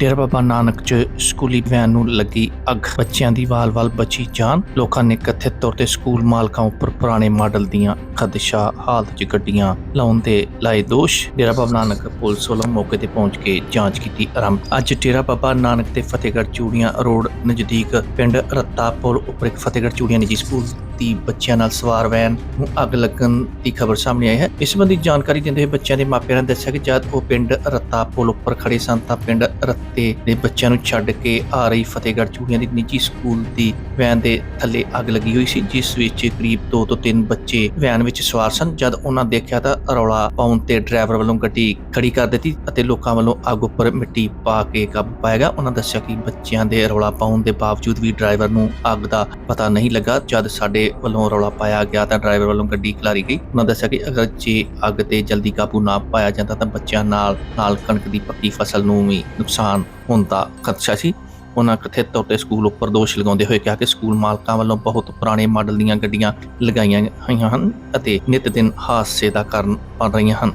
ਡੇਰਾ ਬਾਬਾ ਨਾਨਕ ਚ ਸਕੂਲੀ ਵੈਨ ਨੂੰ ਲੱਗੀ ਅੱਗ। ਬੱਚਿਆਂ ਦੀ ਵਾਲ-ਵਾਲ ਬਚੀ ਜਾਨ। ਲੋਕਾਂ ਨੇ ਕਥਿਤ ਤੌਰ ਤੇ ਸਕੂਲ ਮਾਲਕਾਂ ਉੱਪਰ ਪੁਰਾਣੇ ਮਾਡਲ ਦੀਆਂ ਖਦਸ਼ਾ ਹਾਲਤ 'ਚ ਗੱਡੀਆਂ ਲਾਉਣ ਦੇ ਲਾਏ ਦੋਸ਼। ਡੇਰਾ ਬਾਬਾ ਨਾਨਕ ਪੁਲਿਸ ਵੱਲੋਂ ਮੌਕੇ ਤੇ ਪਹੁੰਚ ਕੇ ਜਾਂਚ ਕੀਤੀ ਆਰੰਭ। ਅੱਜ ਡੇਰਾ ਬਾਬਾ ਨਾਨਕ ਤੇ ਫਤਿਹਗੜ੍ਹ ਚੂੜੀਆਂ ਰੋਡ ਨਜ਼ਦੀਕ ਪਿੰਡ ਰੱਤਾਪੁਰ ਉੱਪਰ ਇੱਕ ਫਤਿਹਗੜ੍ਹ ਚੂੜੀਆਂ ਨਿੱਜੀ ਸਕੂਲ ਦੀ ਬੱਚਿਆਂ ਨਾਲ ਸਵਾਰ ਵੈਨ ਨੂੰ ਅੱਗ ਲੱਗਣ ਦੀ ਖਬਰ ਸਾਹਮਣੇ ਆਈ ਹੈ। ਇਸ ਸੰਬੰਧੀ ਜਾਣਕਾਰੀ ਦਿੰਦੇ ਹੋਏ ਬੱਚਿਆਂ ਦੇ ਮਾਪਿਆਂ ਨੇ ਦੱਸਿਆ ਕਿ ਜਦ ਉਹ ਪਿੰਡ ਰੱਤਾ ਪੁਲ ਉੱਪਰ ਖੜੇ ਸਨ ਤਾਂ ਪਿੰਡ ਰੱਤੇ ਦੇ ਬੱਚਿਆਂ ਨੂੰ ਛੱਡ ਕੇ ਆ ਰਹੀ ਫਤਿਹਗੜ੍ਹ ਚੂੜੀਆਂ ਦੀ ਨਿੱਜੀ ਸਕੂਲ ਦੀ ਵੈਨ ਦੇ ਥੱਲੇ ਅੱਗ ਲੱਗੀ ਹੋਈ ਸੀ, ਜਿਸ ਵਿੱਚ ਕਰੀਬ 2 ਤੋਂ 3 ਬੱਚੇ ਵੈਨ ਵਿੱਚ ਸਵਾਰ ਸਨ। ਜਦ ਉਹਨਾਂ ਦੇਖਿਆ ਤਾਂ ਰੌਲਾ ਪਾਉਣ ਤੇ ਡਰਾਈਵਰ ਵੱਲੋਂ ਗੱਡੀ ਖੜੀ ਕਰ ਦਿੱਤੀ ਅਤੇ ਲੋਕਾਂ ਵੱਲੋਂ ਅੱਗ ਉੱਪਰ ਮਿੱਟੀ ਪਾ ਕੇ ਕਾਬੂ ਪਾਇਆ ਗਿਆ। ਉਹਨਾਂ ਦੱਸਿਆ ਕਿ ਬੱਚਿਆਂ ਦੇ ਰੌਲਾ ਪਾਉਣ ਦੇ ਬਾਵਜੂਦ ਵੀ ਡਰਾਈਵਰ ਨੂੰ ਅੱਗ ਦਾ ਪਤਾ ਨਹੀਂ ਲੱਗਾ। ਜਦ ਸਾਡੇ ਵੱਲੋਂ ਰੌਲਾ ਪਾਇਆ ਗਿਆ ਤਾਂ ਡਰਾਈਵਰ ਵੱਲੋਂ ਗੱਡੀ ਖਿਲਾਰੀ ਗਈ। ਉਹਨਾਂ ਦੱਸਿਆ ਕਿ ਅਗਰ ਜੇ ਅੱਗ ਤੇ ਜਲਦੀ ਕਾਬੂ ਨਾ ਪਾਇਆ ਜਾਂਦਾ ਤਾਂ ਬੱਚਿਆਂ ਨਾਲ ਨਾਲ ਕਣਕ ਦੀ ਪੱਕੀ ਫਸਲ ਨੂੰ ਵੀ ਨੁਕਸਾਨ ਹੋਣ ਦਾ ਖਦਸ਼ਾ ਸੀ। ਉਹਨਾਂ ਕਥਿਤ ਤੌਰ ਤੇ ਸਕੂਲ ਉੱਪਰ ਦੋਸ਼ ਲਗਾਉਂਦੇ ਹੋਏ ਕਿਹਾ ਕਿ ਸਕੂਲ ਮਾਲਕਾਂ ਵੱਲੋਂ ਬਹੁਤ ਪੁਰਾਣੇ ਮਾਡਲ ਦੀਆਂ ਗੱਡੀਆਂ ਲਗਾਈਆਂ ਹੋਈਆਂ ਹਨ ਅਤੇ ਨਿਤ ਦਿਨ ਹਾਦਸੇ ਦਾ ਕਾਰਨ ਬਣ ਰਹੀਆਂ ਹਨ।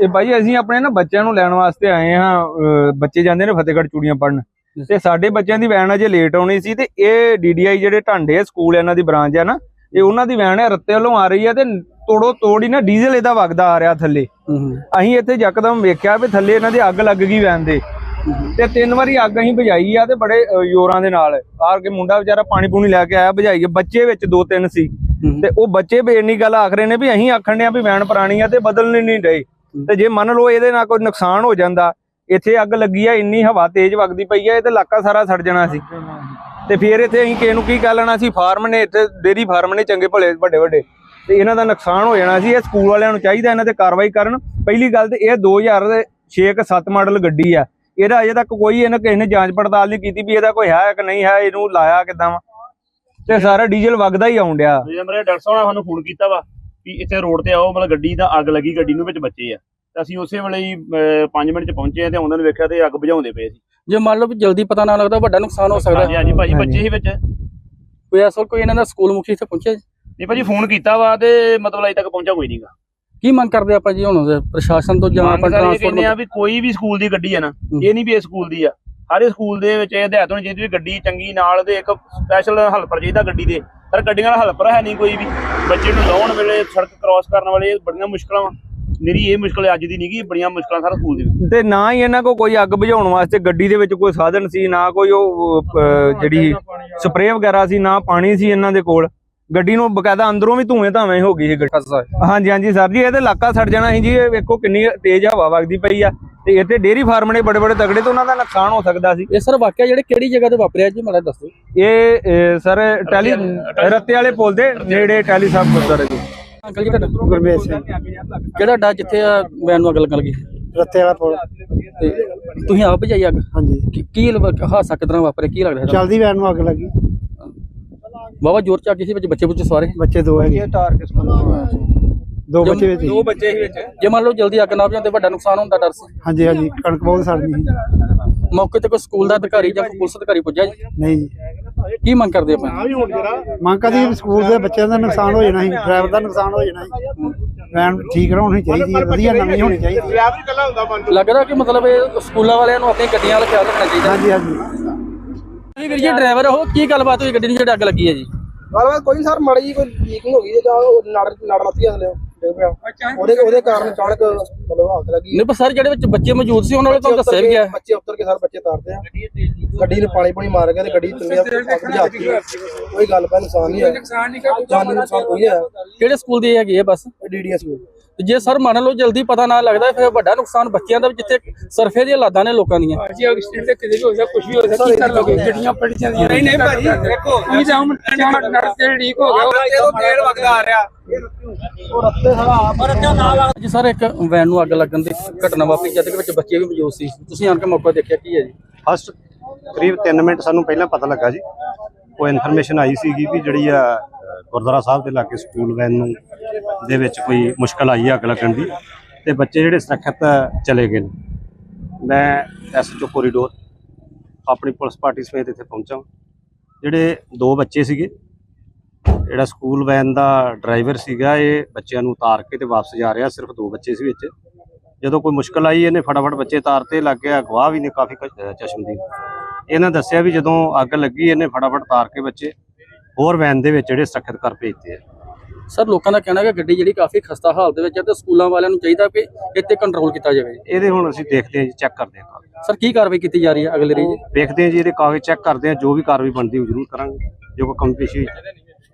ਇਹ ਬਾਈ ਅਸੀਂ ਆਪਣੇ ਨਾ ਬੱਚਿਆਂ ਨੂੰ ਲੈਣ ਵਾਸਤੇ ਆਏ ਹਾਂ ਬੱਚੇ ਜਾਂਦੇ ਨੇ ਫਤਿਹਗੜ੍ਹ ਚੂੜੀਆਂ ਪੜਨ ਤੇ ਸਾਡੇ ਬੱਚਿਆਂ ਦੀ ਵੈਨ ਅਜੇ ਲੇਟ ਆਉਣੀ ਸੀ ਤੇ ਇਹ ਡੀਡੀਆਈ ਜਿਹੜੇ ਢਾਂਡੇ ਸਕੂਲ ਇਹਨਾਂ ਦੀ ਬ੍ਰਾਂਚ ਆ ਨਾ ਇਹ ਉਹਨਾਂ ਦੀ ਵੈਨ ਹੈ ਰੱਤੇ ਵੱਲੋਂ ਆ ਰਹੀ ਆ ਤੇ ਤੋੜੋ ਤੋੜ ਹੀ ਨਾ ਡੀਜ਼ਲ ਇਹਦਾ ਵਗਦਾ ਆ ਰਿਹਾ ਥੱਲੇ। ਅਸੀਂ ਇੱਥੇ ਯਕਦਮ ਵੇਖਿਆ ਵੀ ਥੱਲੇ ਇਹਨਾਂ ਦੀ ਅੱਗ ਲੱਗ ਗਈ ਵੈਨ ਦੇ। ਤੇ ਤਿੰਨ ਵਾਰੀ ਅੱਗ ਅਸੀਂ ਬੁਝਾਈ ਆ ਤੇ ਬੜੇ ਜ਼ੋਰਾਂ ਦੇ ਨਾਲ। ਆਰ ਕੇ ਮੁੰਡਾ ਵਿਚਾਰਾ ਪਾਣੀ ਪੂਣੀ ਲੈ ਕੇ ਆਇਆ ਬੁਝਾਈ ਬੱਚੇ ਵਿੱਚ ਦੋ ਤਿੰਨ ਸੀ। ਤੇ ਉਹ ਬੱਚੇ ਵੀ ਇੰਨੀ ਗੱਲ ਆਖ ਰਹੇ ਨੇ ਵੀ ਅਸੀਂ ਆਖਣ ਡਿਆ ਵੀ ਵੈਨ ਪੁਰਾਣੀ ਆ ਤੇ ਬਦਲਣੀ ਨਹੀਂ ਡਏ। ਤੇ ਜੇ ਮੰਨ ਲਓ ਇਹਦੇ ਨਾਲ ਕੋਈ ਨੁਕਸਾਨ ਹੋ ਜਾਂਦਾ ਇੱਥੇ ਅੱਗ ਲੱਗੀ ਆ ਇੰਨੀ ਹਵਾ ਤੇਜ਼ ਵਗਦੀ ਪਈ ਆ ਇਹ ਤੇ ਇਲਾਕਾ ਸਾਰਾ ਸੜ ਜਾਣਾ ਸੀ। ਤੇ ਫਿਰ ਇੱਥੇ ਅਸੀਂ ਕਿਸੇ ਨੂੰ ਕੀ ਕਹਿ ਲੈਣਾ ਸੀ ਫਾਰਮ ਨੇ ਇੱਥੇ ਡੇਰੀ ਫਾਰਮ ਨੇ ਚੰਗੇ ਭਲੇ, ਵੱਡੇ ਵੱਡੇ। ਤੇ ਇਹਨਾਂ ਦਾ ਨੁਕਸਾਨ ਹੋ ਜਾਣਾ ਸੀ, ਇਹ ਸਕੂਲ ਵਾਲਿਆਂ ਨੂੰ ਚਾਹੀਦਾ ਇਹਨਾਂ ਤੇ ਕਾਰਵਾਈ ਕਰਨ। ਪਹਿਲੀ ਗੱਲ ਤੇ ਇਹ 2006 7 ਮਾਡਲ ਗੱਡੀ ਆ। ਇਹਦਾ ਅਜੇ ਤੱਕ ਕੋਈ ਇਹਨਾਂ ਕਿਸੇ ਨੇ ਜਾਂਚ ਪੜਤਾਲ ਨਹੀਂ ਕੀਤੀ ਵੀ ਇਹਦਾ ਕੋਈ ਹੈ ਕਿ ਨਹੀਂ ਹੈ, ਇਹਨੂੰ ਲਾਇਆ ਕਿਦਾਂ ਵਾ। ਤੇ ਸਾਰਾ ਡੀਜ਼ਲ ਵਗਦਾ ਹੀ ਆਉਣ ਡਿਆ। ਜਿਹੜੇ ਮੇਰੇ ਡਾਕਟਰ ਸਾਹਿਬ ਨੇ ਸਾਨੂੰ ਫੋਨ ਕੀਤਾ ਵਾ ਵੀ ਇੱਥੇ ਰੋਡ ਤੇ ਆਓ, ਮਤਲਬ ਗੱਡੀ ਦਾ ਅੱਗ ਲੱਗੀ, ਗੱਡੀ ਨੂੰ ਵਿੱਚ ਬੱਚੇ ਆ। ਤੇ ਅਸੀਂ ਉਸੇ ਵੇਲੇ ਹੀ 5 ਮਿੰਟ ਚ ਪਹੁੰਚੇ ਆ ਤੇ ਉਹਨਾਂ ਨੇ ਵੇਖਿਆ ਤੇ ਅੱਗ ਬੁਝਾਉਂਦੇ ਪਏ ਸੀ। ਜੇ ਮੰਨ ਲਓ ਵੀ ਜਲਦੀ ਪਤਾ ਨਾ ਲੱਗਦਾ ਵੱਡਾ ਨੁਕਸਾਨ ਹੋ ਸਕਦਾ। ਹਾਂਜੀ ਹਾਂਜੀ ਭਾਜੀ। ਬੱਚੇ ਹੀ ਵਿੱਚ ਕੋਈ ਅਸਲ ਕੋਈ ਇਹਨਾਂ ਦਾ ਸਕੂਲ ਮੁਖੀ ਇੱਥੇ ਪਹੁੰਚਿਆ ਜੀ? ਨਹੀਂ ਭਾਜੀ ਫੋਨ ਕੀਤਾ ਵਾ ਤੇ ਮਤਲਬ ਅਜੇ ਤੱਕ ਪਹੁੰਚਾ ਕੋਈ ਨਹੀਂਗਾ। ਕੀ ਮੰਗ ਕਰਦੇ ਆਪਾਂ ਜੀ ਹੁਣ? ਪ੍ਰਸ਼ਾਸਨ ਤੋਂ ਜਾਂ ਆਪਾਂ ਕਹਿੰਦੇ ਆ ਟਰਾਂਸਪੋਰਟ ਵੀ ਕੋਈ ਵੀ ਸਕੂਲ ਦੀ ਗੱਡੀ ਆ ਨਾ ਇਹ ਨਹੀਂ ਵੀ ਇਹ ਸਕੂਲ ਦੀ ਆ। ਹਰ ਸਕੂਲ ਦੇ ਵਿੱਚ ਇਹ ਹਦਾਇਤ ਹੋਣੀ ਚਾਹੀਦੀ ਵੀ ਗੱਡੀ ਚੰਗੀ ਨਾਲ ਦੇ ਇੱਕ ਸਪੈਸ਼ਲ ਹੈਲਪਰ ਚਾਹੀਦਾ ਗੱਡੀ ਦੇ। ਪਰ ਗੱਡੀਆਂ ਨਾਲ ਹੈਲਪਰ ਹੈ ਨਹੀਂ ਕੋਈ ਵੀ। ਬੱਚੇ ਨੂੰ ਲਾਉਣ ਵੇਲੇ ਸੜਕ ਕ੍ਰਾਸ ਕਰਨ ਵਾਲੇ ਬੜੀਆਂ ਮੁਸ਼ਕਲਾਂ ਨਿਰੀ ਇਹ ਮੁਸ਼ਕਲ ਅੱਜ ਦੀ ਨਹੀਂ ਗੀ ਬੜੀਆਂ ਮੁਸ਼ਕਲਾਂ ਸਾਰਾ ਸਕੂਲ ਦੇ ਵਿੱਚ ਤੇ ਨਾ ਹੀ ਇਹਨਾਂ ਕੋ ਕੋਈ ਅੱਗ ਬੁਝਾਉਣ ਵਾਸਤੇ ਗੱਡੀ ਦੇ ਵਿੱਚ ਕੋਈ ਸਾਧਨ ਸੀ ਨਾ ਕੋਈ ਉਹ ਅਹ, ਜਿਹੜੀ ਸਪਰੇਅ ਵਗੈਰਾ ਸੀ ਨਾ ਪਾਣੀ ਸੀ ਇਹਨਾਂ ਦੇ ਕੋਲ। ਗੱਡੀ ਨੂੰ ਬਕਾਇਦਾ ਅੰਦਰੋਂ ਵੀ ਧੂਏ ਧਾਵੇਂ ਹੋ ਗਈ ਸੀ ਗੱਡੀ। ਹਾਂਜੀ ਹਾਂਜੀ ਸਰ ਜੀ ਇਹਦੇ ਇਲਾਕਾ ਸੜ ਜਾਣਾ ਸੀ ਜੀ ਇਹ ਵੇਖੋ ਕਿੰਨੀ ਤੇਜ਼ ਹਵਾ ਵਗਦੀ ਪਈ ਆ। ਤੇ ਇੱਥੇ ਡੇਰੀ ਫਾਰਮ ਨੇ ਬੜੇ ਬੜੇ ਤਗੜੇ ਤੇ ਉਹਨਾਂ ਦਾ ਨੁਕਸਾਨ ਹੋ ਸਕਦਾ ਸੀ। ਇਹ ਸਰ ਵਾਕਿਆ ਜਿਹੜੇ ਕਿਹੜੀ ਜਗ੍ਹਾ ਤੇ ਵਾਪਰਿਆ ਜੀ ਮੈਨੂੰ ਦੱਸੋ। ਇਹ ਸਰ ਟੈਲੀ ਰੱਤੇ ਵਾਲੇ ਪੁਲ ਦੇ ਨੇੜੇ ਟੈਲੀ ਸਾਹਿਬ ਗੁਰਦੁਆਰੇ ਦੇ। ਅੰਕਲ ਜੀ ਤੁਹਾਡਾ? ਗੁਰਮੇਸ਼ ਸਿੰਘ। ਕਿਹੜਾ ਅੱਡਾ ਜਿੱਥੇ ਆ ਵੈਨ ਨੂੰ ਅੱਗ ਲੱਗਣ ਲੱਗੀ ਰੱਤੇ ਵਾਲਾ ਪੁਲ। ਤੇ ਤੁਸੀਂ ਆਪ ਭਜਾਈ ਅੱਗ? ਹਾਂਜੀ। ਕੀ- ਕੀ ਲ- ਹਾਦਸਾ ਕਿਦਾਂ ਵਾਪਰਿਆ? ਕੀ ਲੱਗਦਾ ਤੁਹਾਨੂੰ ਚਲਦੀ ਵੈਨ ਨੂੰ ਅੱਗ ਲੱਗੀ। ਵਾਵਾ ਜ਼ੋਰ ਚ ਅੱਗ ਸੀ ਵਿੱਚ ਬੱਚੇ ਬੁੱਚੇ ਸਵਾਰੇ ਬੱਚੇ ਦੋ ਹੈਗੇ। ਦੋ। ਬੱਚੇ ਵਿੱਚ ਸੀ। ਬੱਚੇ ਹੀ ਵਿੱਚ। ਜੇ ਮੰਨ ਲਓ ਜਲਦੀ ਅੱਗ ਨਾ ਬੁਝਾਉਂਦੇ ਵੱਡਾ ਨੁਕਸਾਨ ਹੁੰਦਾ ਡਰ ਸੀ। ਹਾਂਜੀ ਹਾਂਜੀ ਕਣਕ ਬਹੁਤ ਸੜਦੀ ਸੀ। ਮੌਕੇ ਤੇ ਕੋਈ ਸਕੂਲ ਦਾ ਅਧਿਕਾਰੀ ਜਾਂ ਕੋਈ ਪੁਲਿਸ ਅਧਿਕਾਰੀ ਪੁੱਜਿਆ ਜੀ? ਨਹੀਂ ਜੀ। ਕੀ ਮੰਗ ਕਰਦੇ ਆਪਾਂ? ਮੰਗ ਕਦੀ ਸਕੂਲ ਦੇ ਬੱਚਿਆਂ ਦਾ ਨੁਕਸਾਨ ਹੋ ਜਾਣਾ ਸੀ ਡਰਾਈਵਰ ਦਾ ਨੁਕਸਾਨ ਹੋ ਜਾਣਾ ਸੀ। ਵੈਨ ਠੀਕ ਹੋਣੀ ਚਾਹੀਦੀ ਹੈ ਵਧੀਆ ਨਵੀਂ ਹੋਣੀ ਚਾਹੀਦੀ ਹੈ। ਲੱਗਦਾ ਕਿ ਮਤਲਬ ਇਹ ਸਕੂਲਾਂ ਵਾਲਿਆਂ ਨੂੰ ਆਪਣੀ ਗੱਡੀਆਂ ਵਾਲਾ ਖਿਆਲ ਰੱਖਣਾ ਚਾਹੀਦਾ। ਹਾਂਜੀ ਹਾਂਜੀ। ਜੀ ਵੀਰ ਜੀ ਡਰਾਈਵਰ ਉਹ ਕੀ ਗੱਲਬਾਤ ਹੋਈ? ਗੱਡੀ ਨੂੰ ਜਿਹੜੀ ਅੱਗ ਲੱਗੀ ਹੈ ਜੀ। ਗੱਲਬਾਤ ਕੋਈ ਸਰ ਮਾੜੀ ਜੀ ਕੋਈ ਲੀਕਿੰਗ ਹੋ ਗਈ ਜਾਂ ਉਹ ਨੜ ਨੜ ਮੱਤੀ ਹਸਲੇ ਡਿੱਗ ਪਿਆ ਉਹਦੇ ਉਹਦੇ ਕਾਰਨ ਅਚਾਨਕ ਮਤਲਬ ਅੱਗ ਲੱਗੀ ਨਹੀਂ ਪਰ ਸਰ ਜਿਹੜੇ ਵਿੱਚ ਬੱਚੇ ਮੌਜੂਦ ਸੀ ਉਹਨਾਂ ਨੂੰ ਤੁਹਾਨੂੰ ਦੱਸਿਆ ਵੀ ਗਿਆ। ਬੱਚੇ ਉੱਤਰ ਕੇ ਸਰ ਬੱਚੇ ਤਾਰਦੇ ਆ। ਗੱਡੀ ਨੇ ਪਾਣੀ ਪਾਣੀ ਮਾਰ ਗਿਆ ਤੇ ਗੱਡੀ ਚੱਲੀ ਆ ਅੱਗ ਬੁਝਾਤੀ ਕੋਈ ਗੱਲ ਪਾ ਨੁਕਸਾਨ ਨਹੀਂ ਹੋਇਆ ਨੁਕਸਾਨ ਨਹੀਂ ਜਾਨੀ ਨੁਕਸਾਨ ਕੋਈ ਹੋਇਆ ਕਿਹੜੇ ਸਕੂਲ ਦੀ ਹੈਗੀ ਹੈ ਬੱਸ? ਡੀਡੀਐਸ ਤੇ ਜੇ ਸਰ ਮੰਨ ਲਓ ਜਲਦੀ ਪਤਾ ਨਾ ਲੱਗਦਾ ਫਿਰ ਵੱਡਾ ਨੁਕਸਾਨ ਬੱਚਿਆਂ ਦਾ ਵੀ ਜਿੱਥੇ ਸਰਫੇ ਦੀਆਂ ਲਾਦਾਂ ਨੇ ਲੋਕਾਂ ਦੀਆਂ। ਜੀ ਐਕਸੀਡੈਂਟ ਤੇ ਕਿਤੇ ਵੀ ਹੋ ਸਕਦਾ ਕੁਝ ਵੀ ਹੋ ਸਕਦਾ ਕੀ ਕਰ ਲੋਗੇ? ਗੱਡੀਆਂ ਪਲਟ ਜਾਂਦੀਆਂ ਨਹੀਂ ਨਹੀਂ ਭਾਜੀ ਦੇਖੋ ਕੀ ਜਾਮ ਨੜ ਤੇ ਲੀਕ ਹੋ ਗਿਆ। ਉਹ ਤੇਲ ਵਗਦਾ ਆ। ਰਿਹਾ ਜੀ ਸਰ ਇੱਕ ਵੈਨ ਨੂੰ ਅੱਗ ਲੱਗਣ ਦੀ ਘਟਨਾ ਵਾਪਰੀ ਜਦ ਕਿ ਵਿੱਚ ਬੱਚੇ ਵੀ ਮੌਜੂਦ ਸੀ। ਤੁਸੀਂ ਆਣ ਕੇ ਮੌਕਾ ਦੇਖਿਆ ਕੀ ਹੈ ਜੀ? ਫਸਟ ਕਰੀਬ 3 ਮਿੰਟ ਸਾਨੂੰ ਪਹਿਲਾਂ ਪਤਾ ਲੱਗਾ ਜੀ। ਉਹ ਇਨਫੋਰਮੇਸ਼ਨ ਆਈ ਸੀਗੀ ਵੀ ਜਿਹੜੀ ਆ ਗੁਰਦੁਆਰਾ ਸਾਹਿਬ ਦੇ ਲਾਗੇ ਸਕੂਲ ਵੈਨ ਨੂੰ ਦੇ ਵਿੱਚ ਕੋਈ ਮੁਸ਼ਕਲ ਆਈ ਆ ਅੱਗ ਲੱਗਣ ਦੀ ਤੇ ਬੱਚੇ ਜਿਹੜੇ ਸੁਰੱਖਿਅਤ ਚਲੇ ਗਏ ਨੇ। ਮੈਂ ਐਸਐਚਓ ਕੋਰੀਡੋਰ ਆਪਣੀ ਪੁਲਿਸ ਪਾਰਟੀ ਸਮੇਤ ਇੱਥੇ ਪਹੁੰਚਾ ਜਿਹੜੇ ਦੋ ਬੱਚੇ ਸੀਗੇ, ਜਿਹੜਾ ਸਕੂਲ ਵੈਨ ਦਾ ਡਰਾਈਵਰ ਸੀਗਾ, ਇਹ ਬੱਚਿਆਂ ਨੂੰ ਉਤਾਰ ਕੇ ਤੇ ਵਾਪਸ ਜਾ ਰਿਹਾ, ਸਿਰਫ ਦੋ ਬੱਚੇ ਸੀ ਵਿੱਚ। ਜਦੋਂ ਕੋਈ ਮੁਸ਼ਕਲ ਆਈ, ਇਹਨੇ ਫਟਾਫਟ ਬੱਚੇ ਤਾਰਤੇ ਲੱਗ ਗਿਆ, ਗਵਾਹ ਵੀ ਨੇ, ਕਾਫੀ ਕ- ਅਹ ਚਸ਼ਮਦੀਦ ਇਹਨਾਂ ਦੱਸਿਆ ਵੀ ਜਦੋਂ ਅੱਗ ਲੱਗੀ ਇਹਨੇ ਫਟਾਫਟ ਤਾਰ ਕੇ ਬੱਚੇ ਹੋਰ ਵੈਨ ਦੇ ਵਿੱਚ ਜਿਹੜੇ ਸੁਰੱਖਿਅਤ ਕਰ ਭੇਜਤੇ ਆ। ਸਰ ਲੋਕਾਂ ਦਾ ਕਹਿਣਾ ਹੈ ਕਿ ਗੱਡੀ ਜਿਹੜੀ ਕਾਫੀ ਖਸਤਾ ਹਾਲਤ ਵਿੱਚ ਹੈ ਤੇ ਸਕੂਲਾਂ ਵਾਲਿਆਂ ਨੂੰ ਚਾਹੀਦਾ ਕਿ ਇੱਥੇ ਕੰਟਰੋਲ ਕੀਤਾ ਜਾਵੇ। ਇਹਦੇ ਹੁਣ ਅਸੀਂ ਦੇਖਦੇ ਹਾਂ ਜੀ ਚੈੱਕ ਕਰਦੇ ਹਾਂ। ਸਰ ਕੀ ਕਾਰਵਾਈ ਕੀਤੀ ਜਾ ਰਹੀ ਹੈ ਅਗਲੇ ਰਹੀ ਵੇਖਦੇ ਹਾਂ ਜੀ ਇਹਦੇ ਕਾਗਜ਼ ਚੈੱਕ ਕਰਦੇ ਹਾਂ ਜੋ ਵੀ ਕਾਰਵਾਈ ਬਣਦੀ ਉਹ ਜ਼ਰੂਰ ਕਰਾਂਗੇ ਜੋ ਕੋਈ ਕਮੀ ਪੇਸ਼ੀ ਹੋਈ